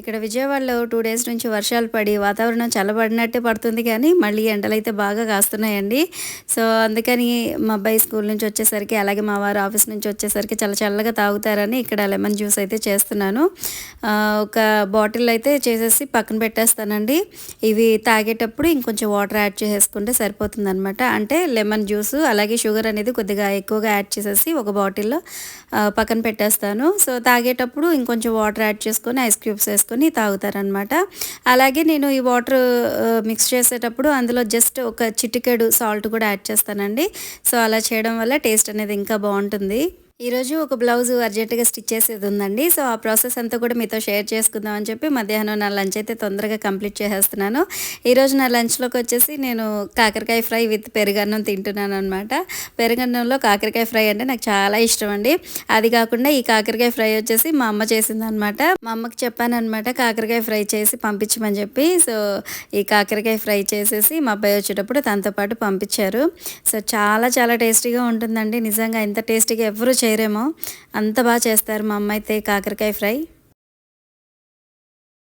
ఇక్కడ విజయవాడలో two days నుంచి వర్షాలు పడి వాతావరణం చల్లబడినట్టే పడుతుంది కానీ మళ్ళీ ఎండలు అయితే బాగా కాస్తున్నాయండి. సో అందుకని మా అబ్బాయి స్కూల్ నుంచి వచ్చేసరికి అలాగే మా వారు ఆఫీస్ నుంచి వచ్చేసరికి చాలా చల్లగా తాగుతారని ఇక్కడ లెమన్ జ్యూస్ అయితే చేస్తున్నాను. ఒక బాటిల్ అయితే చేసేసి పక్కన పెట్టేస్తానండి. ఇవి తాగేటప్పుడు ఇంకొంచెం వాటర్ యాడ్ చేసేసుకుంటే సరిపోతుంది అనమాట అంటే లెమన్ జ్యూస్ అలాగే షుగర్ అనేది కొద్దిగా ఎక్కువగా యాడ్ చేసేసి ఒక బాటిల్లో పక్కన పెట్టేస్తాను. సో తాగేటప్పుడు ఇంకొంచెం వాటర్ యాడ్ చేసుకొని ఐస్ క్యూబ్స్ వేసుకొని తాగుతారనమాట అలాగే నేను ఈ వాటర్ మిక్స్ చేసేటప్పుడు అందులో జస్ట్ ఒక చిటికెడు సాల్ట్ కూడా యాడ్ చేస్తానండి. సో అలా చేయడం వల్ల టేస్ట్ అనేది ఇంకా బాగుంటుంది. ఈరోజు ఒక బ్లౌజ్ అర్జెంటుగా స్టిచ్ చేసేది ఉందండి. సో ఆ ప్రాసెస్ అంతా కూడా మీతో షేర్ చేసుకుందామని చెప్పి మధ్యాహ్నం నా లంచ్ అయితే తొందరగా కంప్లీట్ చేసేస్తున్నాను. ఈరోజు నా లంచ్లోకి వచ్చేసి నేను కాకరకాయ ఫ్రై విత్ పెరుగన్నం తింటున్నాను అనమాట పెరుగన్నంలో కాకరకాయ ఫ్రై అంటే నాకు చాలా ఇష్టం అండి. అది కాకుండా ఈ కాకరకాయ ఫ్రై వచ్చేసి మా అమ్మ చేసిందనమాట మా అమ్మకి చెప్పానమాట కాకరకాయ ఫ్రై చేసి పంపించమని చెప్పి. సో ఈ కాకరకాయ ఫ్రై చేసేసి మా అబ్బాయి వచ్చేటప్పుడు తనతో పాటు పంపించారు. సో చాలా చాలా టేస్టీగా ఉంటుందండి. నిజంగా ఇంత టేస్టీగా ఎవరు చేయరేమో. అంత బాగా చేస్తారు మా అమ్మ అయితే కాకరకాయ ఫ్రై.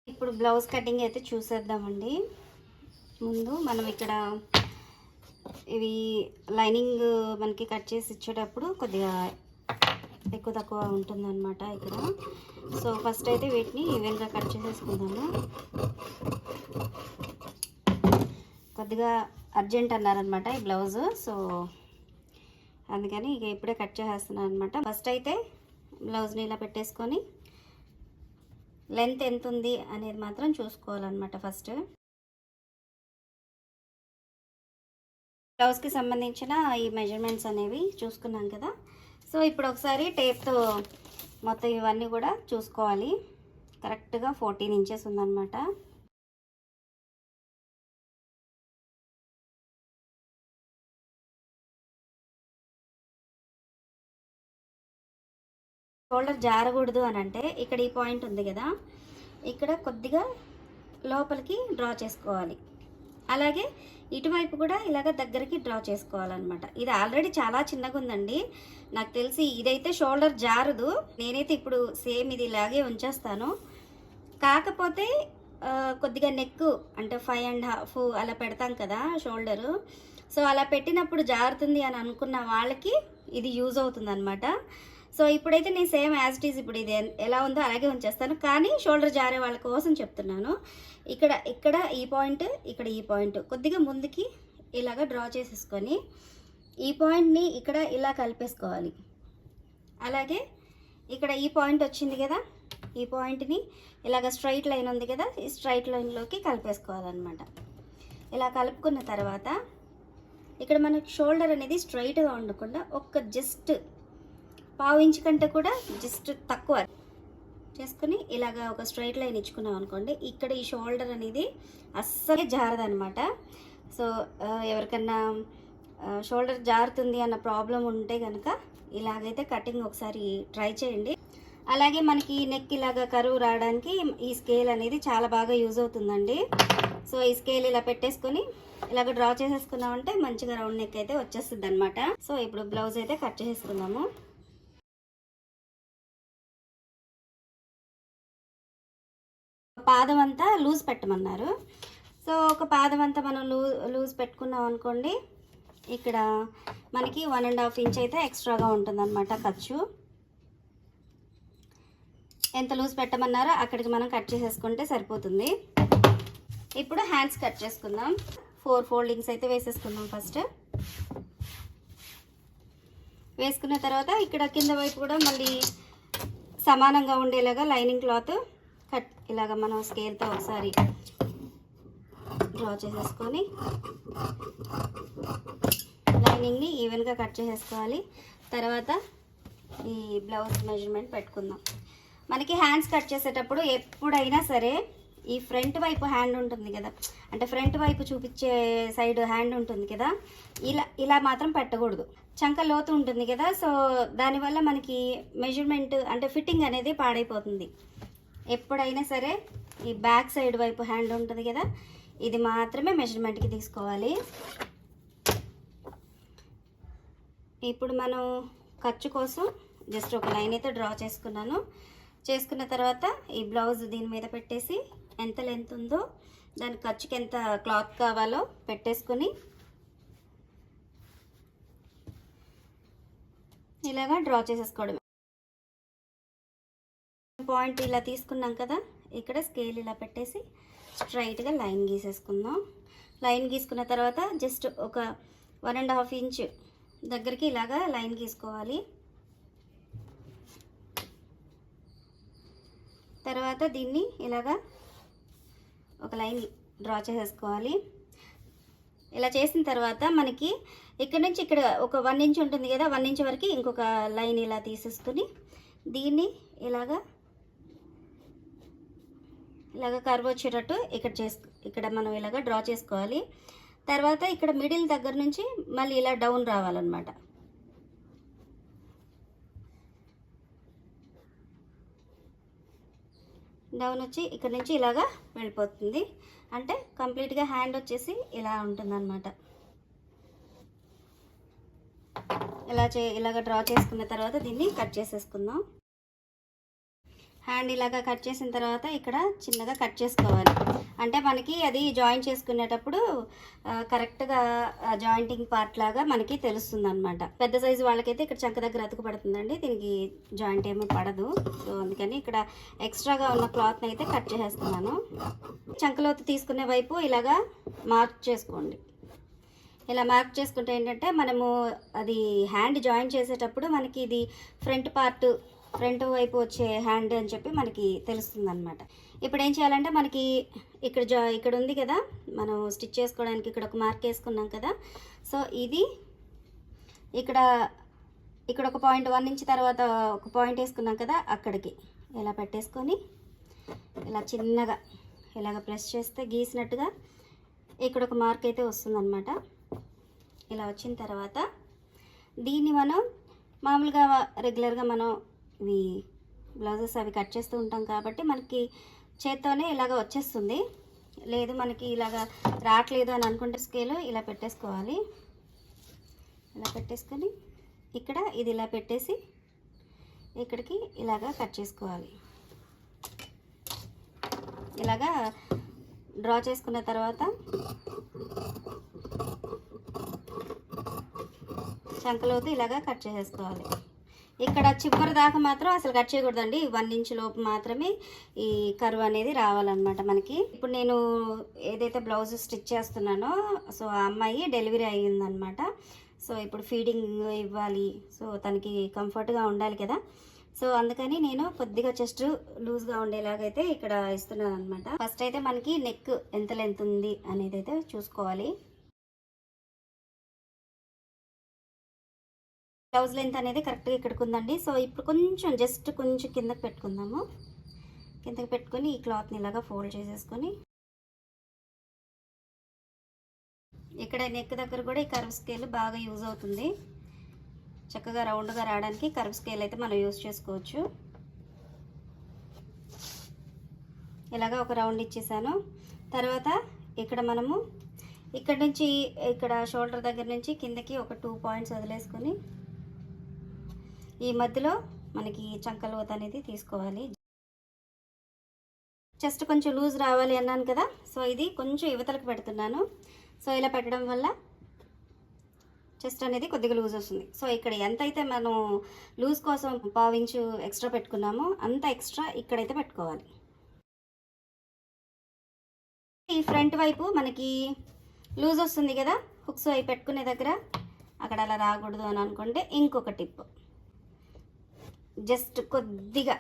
ఇప్పుడు బ్లౌజ్ కటింగ్ అయితే చూసేద్దామండి. ముందు మనం ఇక్కడ ఇవి లైనింగ్ మనకి కట్ చేసి ఇచ్చేటప్పుడు కొద్దిగా ఎక్కువ తక్కువ ఉంటుందన్నమాట ఇక్కడ. సో ఫస్ట్ అయితే వీటిని ఈవెన్గా కట్ చేసేసుకుందాము. కొద్దిగా అర్జెంట్ అన్నారనమాట ఈ బ్లౌజ్. సో అందుకని ఇక ఇప్పుడే కట్ చేసేస్తున్నాను అనమాట ఫస్ట్ అయితే బ్లౌజ్ని ఇలా పెట్టేసుకొని లెంత్ ఎంత ఉంది అనేది మాత్రం చూసుకోవాలన్నమాట ఫస్ట్ బ్లౌజ్కి సంబంధించిన ఈ మెజర్మెంట్స్ అనేవి చూసుకున్నాం కదా. సో ఇప్పుడు ఒకసారి టేప్తో మొత్తం ఇవన్నీ కూడా చూసుకోవాలి. కరెక్ట్గా ఫోర్టీన్ ఇంచెస్ ఉందన్నమాట. షోల్డర్ జారకూడదు అని అంటే ఇక్కడ ఈ పాయింట్ ఉంది కదా ఇక్కడ కొద్దిగా లోపలికి డ్రా చేసుకోవాలి. అలాగే ఇటువైపు కూడా ఇలాగ దగ్గరికి డ్రా చేసుకోవాలన్నమాట. ఇది ఆల్రెడీ చాలా చిన్నగా ఉందండి. నాకు తెలిసి ఇదైతే షోల్డర్ జారదు. నేనైతే ఇప్పుడు సేమ్ ఇది ఇలాగే ఉంచేస్తాను. కాకపోతే కొద్దిగా నెక్ అంటే ఫైవ్ అండ్ హాఫ్ అలా పెడతాం కదా షోల్డరు. సో అలా పెట్టినప్పుడు జారుతుంది అని అనుకున్న వాళ్ళకి ఇది యూజ్ అవుతుంది అనమాట సో ఇప్పుడైతే నేను సేమ్ యాజ్ ఇట్ ఈజ్ ఇప్పుడు ఇది ఎలా ఉందో అలాగే ఉంచేస్తాను. కానీ షోల్డర్ జారే వాళ్ళ కోసం చెప్తున్నాను. ఇక్కడ ఇక్కడ ఈ పాయింట్ ఇక్కడ ఈ పాయింట్ కొద్దిగా ముందుకి ఇలాగ డ్రా చేసేసుకొని ఈ పాయింట్ని ఇక్కడ ఇలా కలిపేసుకోవాలి. అలాగే ఇక్కడ ఈ పాయింట్ వచ్చింది కదా ఈ పాయింట్ని ఇలాగ స్ట్రైట్ లైన్ ఉంది కదా ఈ స్ట్రైట్ లైన్లోకి కలిపేసుకోవాలన్నమాట. ఇలా కలుపుకున్న తర్వాత ఇక్కడ మనకు షోల్డర్ అనేది స్ట్రైట్గా ఉండకుండా ఒక్క జస్ట్ పావు ఇంచ్ కంటే కూడా జస్ట్ తక్కువ. చేసుకుని ఇలాగా ఒక స్ట్రైట్ లైన్ ఇచ్చుకున్నాం అనుకోండి. ఇక్కడ ఈ షోల్డర్ అనేది అస్సలే జారదనమాట సో ఎవరికన్నా షోల్డర్ జారుతుంది అన్న ప్రాబ్లం ఉంటే కనుక ఇలాగైతే కటింగ్ ఒకసారి ట్రై చేయండి. అలాగే మనకి నెక్ ఇలాగా కరువు రావడానికి ఈ స్కేల్ అనేది చాలా బాగా యూజ్ అవుతుందండి. సో ఈ స్కేల్ ఇలా పెట్టేసుకొని ఇలాగ డ్రా చేసేసుకున్నామంటే మంచిగా రౌండ్ నెక్ అయితే వచ్చేస్తుంది అనమాట సో ఇప్పుడు బ్లౌజ్ అయితే కట్ చేసేసుకుందాము. పాదం అంతా లూజ్ పెట్టమన్నారు. సో ఒక పాదం అంతా మనం లూ లూజ్ పెట్టుకున్నాం అనుకోండి ఇక్కడ మనకి వన్ అండ్ హాఫ్ ఇంచ్ అయితే ఎక్స్ట్రాగా ఉంటుందన్నమాట ఖర్చు. ఎంత లూజ్ పెట్టమన్నారో అక్కడికి మనం కట్ చేసేసుకుంటే సరిపోతుంది. ఇప్పుడు హ్యాండ్స్ కట్ చేసుకుందాం. ఫోర్ ఫోల్డింగ్స్ అయితే వేసేసుకుందాం ఫస్ట్. వేసుకున్న తర్వాత ఇక్కడ కింద వైపు కూడా మళ్ళీ సమానంగా ఉండేలాగా లైనింగ్ క్లాత్ కట్ ఇలాగ మనం స్కేల్తో ఒకసారి డ్రా చేసేసుకొని లైనింగ్ని ఈవెన్గా కట్ చేసేసుకోవాలి. తర్వాత ఈ బ్లౌజ్ మెజర్మెంట్ పెట్టుకుందాం. మనకి హ్యాండ్స్ కట్ చేసేటప్పుడు ఎప్పుడైనా సరే ఈ ఫ్రంట్ వైపు హ్యాండ్ ఉంటుంది కదా అంటే ఫ్రంట్ వైపు చూపించే సైడ్ హ్యాండ్ ఉంటుంది కదా ఇలా ఇలా మాత్రం పెట్టకూడదు. చంక లోతు ఉంటుంది కదా సో దానివల్ల మనకి మెజర్మెంట్ అంటే ఫిట్టింగ్ అనేది పాడైపోతుంది. ఎప్పుడైనా సరే ఈ బ్యాక్ సైడ్ వైపు హ్యాండ్ ఉంటుంది కదా ఇది మాత్రమే మెజర్మెంట్కి తీసుకోవాలి. ఇప్పుడు మనం ఖర్చు కోసం జస్ట్ ఒక లైన్ అయితే డ్రా చేసుకున్నాను. చేసుకున్న తర్వాత ఈ బ్లౌజ్ దీని మీద పెట్టేసి ఎంత లెంత్ ఉందో దాని ఖర్చుకి ఎంత క్లాత్ కావాలో పెట్టేసుకొని ఇలాగా డ్రా చేసేసుకోవడం పాయింట్ ఇలా తీసుకున్నాం కదా ఇక్కడ స్కేల్ ఇలా పెట్టేసి స్ట్రైట్గా లైన్ గీసేసుకుందాం. లైన్ గీసుకున్న తర్వాత జస్ట్ ఒక వన్ అండ్ హాఫ్ ఇంచ్ దగ్గరికి ఇలాగా లైన్ గీసుకోవాలి. తర్వాత దీన్ని ఇలాగా ఒక లైన్ డ్రా చేసేసుకోవాలి. ఇలా చేసిన తర్వాత మనకి ఇక్కడ నుంచి ఇక్కడ ఒక వన్ ఇంచ్ ఉంటుంది కదా వన్ ఇంచ్ వరకు ఇంకొక లైన్ ఇలా తీసేసుకుని దీన్ని ఇలాగా ఇలాగ కర్వ్ వచ్చేటట్టు ఇక్కడ చేసు ఇక్కడ మనం ఇలాగ డ్రా చేసుకోవాలి. తర్వాత ఇక్కడ మిడిల్ దగ్గర నుంచి మళ్ళీ ఇలా డౌన్ రావాలన్నమాట. డౌన్ వచ్చి ఇక్కడ నుంచి ఇలాగా వెళ్ళిపోతుంది. అంటే కంప్లీట్గా హ్యాండ్ వచ్చేసి ఇలా ఉంటుందన్నమాట. ఇలా చే ఇలాగ డ్రా చేసుకున్న తర్వాత దీన్ని కట్ చేసేసుకుందాం. హ్యాండ్ ఇలాగా కట్ చేసిన తర్వాత ఇక్కడ చిన్నగా కట్ చేసుకోవాలి. అంటే మనకి అది జాయిన్ చేసుకునేటప్పుడు కరెక్ట్గా జాయింటింగ్ పార్ట్ లాగా మనకి తెలుస్తుంది అనమాట పెద్ద సైజు వాళ్ళకైతే ఇక్కడ చంక దగ్గర అతుకు పడుతుందండి. దీనికి జాయింట్ ఏమీ పడదు. సో అందుకని ఇక్కడ ఎక్స్ట్రాగా ఉన్న క్లాత్ని అయితే కట్ చేసేస్తున్నాను. చంకలోతు తీసుకునే వైపు ఇలాగా మార్క్ చేసుకోండి. ఇలా మార్క్ చేసుకుంటే ఏంటంటే మనము అది హ్యాండ్ జాయిన్ చేసేటప్పుడు మనకి ఇది ఫ్రంట్ పార్ట్ ఫ్రంట్ వైపు వచ్చే హ్యాండ్ అని చెప్పి మనకి తెలుస్తుంది అనమాట ఇప్పుడు ఏం చేయాలంటే మనకి ఇక్కడ జా ఇక్కడ ఉంది కదా మనం స్టిచ్ చేసుకోవడానికి ఇక్కడ ఒక మార్క్ వేసుకున్నాం కదా. సో ఇది ఇక్కడ ఇక్కడ ఒక పాయింట్ వన్ ఇంచ్ తర్వాత ఒక పాయింట్ వేసుకున్నాం కదా అక్కడికి. ఇలా పెట్టేసుకొని ఇలా చిన్నగా ఇలాగ ప్రెస్ చేస్తే గీసినట్టుగా ఇక్కడ ఒక మార్క్ అయితే వస్తుందన్నమాట. ఇలా వచ్చిన తర్వాత దీన్ని మనం మామూలుగా రెగ్యులర్గా మనం ఇవి బ్లౌజెస్ అవి కట్ చేస్తూ ఉంటాం కాబట్టి మనకి చేత్తోనే ఇలాగ వచ్చేస్తుంది. లేదు మనకి ఇలాగ రావట్లేదు అని అనుకుంటే స్కేల్ ఇలా పెట్టేసుకోవాలి. ఇలా పెట్టేసుకొని ఇక్కడ ఇది ఇలా పెట్టేసి ఇక్కడికి ఇలాగా కట్ చేసుకోవాలి. ఇలాగా డ్రా చేసుకున్న తర్వాత చంకలోతు ఇలాగా కట్ చేసేసుకోవాలి. ఇక్కడ చివరి దాకా మాత్రం అసలు కట్ చేయకూడదండి. వన్ ఇంచ్ లోపు మాత్రమే ఈ కరువు అనేది రావాలన్నమాట మనకి. ఇప్పుడు నేను ఏదైతే బ్లౌజ్ స్టిచ్ చేస్తున్నానో సో ఆ అమ్మాయి డెలివరీ అయ్యిందనమాట సో ఇప్పుడు ఫీడింగ్ ఇవ్వాలి. సో తనకి కంఫర్ట్గా ఉండాలి కదా. సో అందుకని నేను కొద్దిగా చెస్ట్ లూజ్గా ఉండేలాగైతే ఇక్కడ ఇస్తున్నాను అనమాట ఫస్ట్ అయితే మనకి నెక్ ఎంత లెంత్ ఉంది అనేది అయితే చూసుకోవాలి. బ్లౌజ్ లెంత్ అనేది కరెక్ట్గా ఇక్కడికి ఉందండి. సో ఇప్పుడు కొంచెం జస్ట్ కొంచెం కిందకి పెట్టుకుందాము. కిందకి పెట్టుకొని ఈ క్లాత్ని ఇలాగా ఫోల్డ్ చేసేసుకొని ఇక్కడ నెక్ దగ్గర కూడా ఈ కర్వ్ స్కేల్ బాగా యూజ్ అవుతుంది. చక్కగా రౌండ్గా రావడానికి కర్వ్ స్కేల్ అయితే మనం యూజ్ చేసుకోవచ్చు. ఇలాగా ఒక రౌండ్ ఇచ్చేసాను. తర్వాత ఇక్కడ మనము ఇక్కడ నుంచి ఇక్కడ షోల్డర్ దగ్గర నుంచి కిందకి ఒక టూ పాయింట్స్ వదిలేసుకొని ఈ మధ్యలో మనకి చంకలోత అనేది తీసుకోవాలి. చెస్ట్ కొంచెం లూజ్ రావాలి అన్నాను కదా. సో ఇది కొంచెం యువతలకు పెడుతున్నాను. సో ఇలా పెట్టడం వల్ల చెస్ట్ అనేది కొద్దిగా లూజ్ వస్తుంది. సో ఇక్కడ ఎంత అయితే మనం లూజ్ కోసం పావించు ఎక్స్ట్రా పెట్టుకున్నామో అంత ఎక్స్ట్రా ఇక్కడైతే పెట్టుకోవాలి. ఈ ఫ్రంట్ వైపు మనకి లూజ్ వస్తుంది కదా. హుక్స్ అవి పెట్టుకునే దగ్గర. అక్కడ అలా రాకూడదు అని అనుకుంటే ఇంకొక టిప్ జస్ట్ కొద్దిగా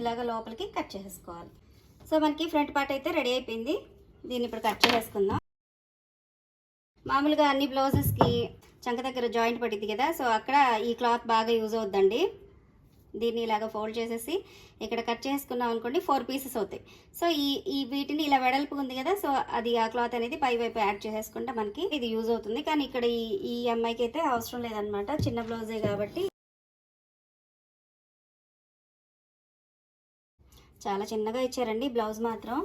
ఇలాగ లోపలికి కట్ చేసేసుకోవాలి. సో మనకి ఫ్రంట్ పార్ట్ అయితే రెడీ అయిపోయింది. దీన్ని ఇప్పుడు కట్ చేసేసుకుందాం. మామూలుగా అన్ని బ్లౌజెస్కి చంక దగ్గర జాయింట్ పట్టింది కదా సో అక్కడ ఈ క్లాత్ బాగా యూజ్ అవుద్దండి. దీన్ని ఇలాగ ఫోల్డ్ చేసేసి ఇక్కడ కట్ చేసుకున్నాం అనుకోండి ఫోర్ పీసెస్ అవుతాయి. సో ఈ ఈ వీటిని ఇలా వెడల్పు ఉంది కదా సో అది ఆ క్లాత్ అనేది పై వైపు యాడ్ చేసేసుకుంటే మనకి ఇది యూజ్ అవుతుంది. కానీ ఇక్కడ ఈ ఈ అమ్మాయికి అయితే అవసరం లేదనమాట చిన్న బ్లౌజే కాబట్టి చాలా చిన్నగా ఇచ్చారండి బ్లౌజ్ మాత్రం.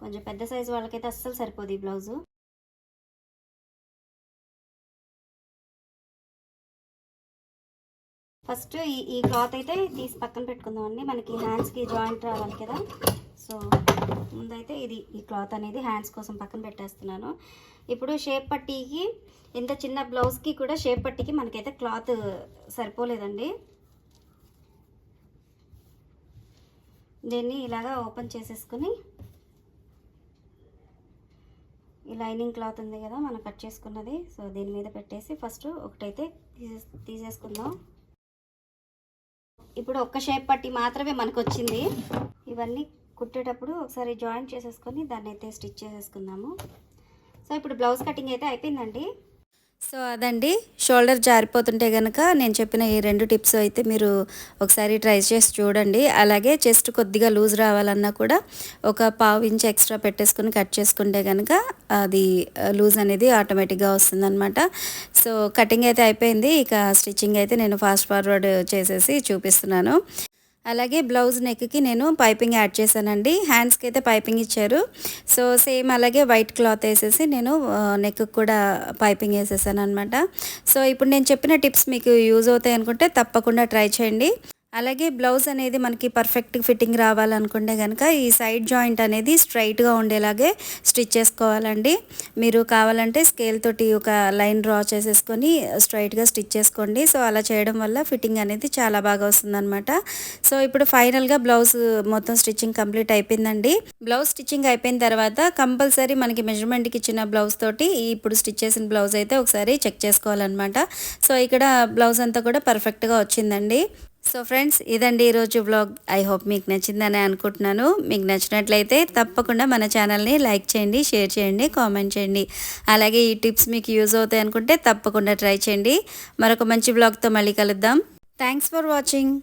కొంచెం పెద్ద సైజు వాళ్ళకైతే అస్సలు సరిపోదు ఈ బ్లౌజు. ఫస్ట్ ఈ ఈ క్లాత్ అయితే తీసి పక్కన పెట్టుకుందాం అండి మనకి హ్యాండ్స్కి జాయింట్ రావాలి కదా. సో ముందైతే ఇది ఈ క్లాత్ అనేది హ్యాండ్స్ కోసం పక్కన పెట్టేస్తున్నాను. ఇప్పుడు షేప్ పట్టీకి ఇంత చిన్న బ్లౌజ్కి కూడా షేప్ పట్టీకి మనకైతే క్లాత్ సరిపోలేదండి. దీన్ని ఇలాగా ఓపెన్ చేసేసుకుని ఈ లైనింగ్ క్లాత్ ఉంది కదా మనం కట్ చేసుకున్నది. సో దీని మీద పెట్టేసి ఫస్ట్ ఒకటైతే తీసే తీసేసుకుందాం. ఇప్పుడు ఒక్క షేప్ పట్టి మాత్రమే మనకు వచ్చింది ఇవన్నీ కుట్టేటప్పుడు ఒకసారి జాయింట్ చేసేసుకొని దాన్ని అయితే స్టిచ్ చేసేసుకుందాము. సో ఇప్పుడు బ్లౌజ్ కటింగ్ అయితే అయిపోయిందండి. సో అదండి. షోల్డర్ జారిపోతుంటే కనుక నేను చెప్పిన ఈ రెండు టిప్స్ అయితే మీరు ఒకసారి ట్రై చేసి చూడండి. అలాగే చెస్ట్ కొద్దిగా లూజ్ రావాలన్నా కూడా ఒక పావు ఇంచ్ ఎక్స్ట్రా పెట్టేసుకుని కట్ చేసుకుంటే కనుక అది లూజ్ అనేది ఆటోమేటిక్గా వస్తుందన్నమాట. సో కటింగ్ అయితే అయిపోయింది. ఇక స్టిచ్చింగ్ అయితే నేను ఫాస్ట్ ఫార్వర్డ్ చేసేసి చూపిస్తున్నాను. అలాగే బ్లౌజ్ నెక్కి నేను పైపింగ్ యాడ్ చేశానండి. హ్యాండ్స్కి అయితే పైపింగ్ ఇచ్చారు. సో సేమ్ అలాగే వైట్ క్లాత్ వేసేసి నేను నెక్ కూడా పైపింగ్ వేసేసాను అనమాట సో ఇప్పుడు నేను చెప్పిన టిప్స్ మీకు యూజ్ అవుతాయి అనుకుంటే తప్పకుండా ట్రై చేయండి. అలాగే బ్లౌజ్ అనేది మనకి పర్ఫెక్ట్ ఫిట్టింగ్ రావాలనుకుంటే కనుక ఈ సైడ్ జాయింట్ అనేది స్ట్రైట్గా ఉండేలాగే స్టిచ్ చేసుకోవాలండి. మీరు కావాలంటే స్కేల్ తోటి ఒక లైన్ డ్రా చేసేసుకొని uh, స్ట్రైట్గా స్టిచ్ చేసుకోండి. సో అలా చేయడం వల్ల ఫిట్టింగ్ అనేది చాలా బాగా వస్తుందన్నమాట. సో ఇప్పుడు ఫైనల్గా బ్లౌజ్ మొత్తం స్టిచ్చింగ్ కంప్లీట్ అయిపోయిందండి. బ్లౌజ్ స్టిచ్చింగ్ అయిపోయిన తర్వాత కంపల్సరీ మనకి మెజర్మెంట్కి ఇచ్చిన బ్లౌజ్ తోటి ఇప్పుడు స్టిచ్ చేసిన బ్లౌజ్ అయితే ఒకసారి చెక్ చేసుకోవాలన్నమాట. సో ఇక్కడ బ్లౌజ్ అంతా కూడా పర్ఫెక్ట్గా వచ్చిందండి. సో ఫ్రెండ్స్ ఇదండి ఈరోజు బ్లాగ్ ఐ హోప్ మీకు నచ్చిందని అనుకుంటున్నాను. మీకు నచ్చినట్లయితే తప్పకుండా మన ఛానల్ని లైక్ చేయండి షేర్ చేయండి కామెంట్ చేయండి. అలాగే ఈ టిప్స్ మీకు యూజ్ అవుతాయి అనుకుంటే తప్పకుండా ట్రై చేయండి. మరొక మంచి బ్లాగ్తో మళ్ళీ కలుద్దాం. Thanks for watching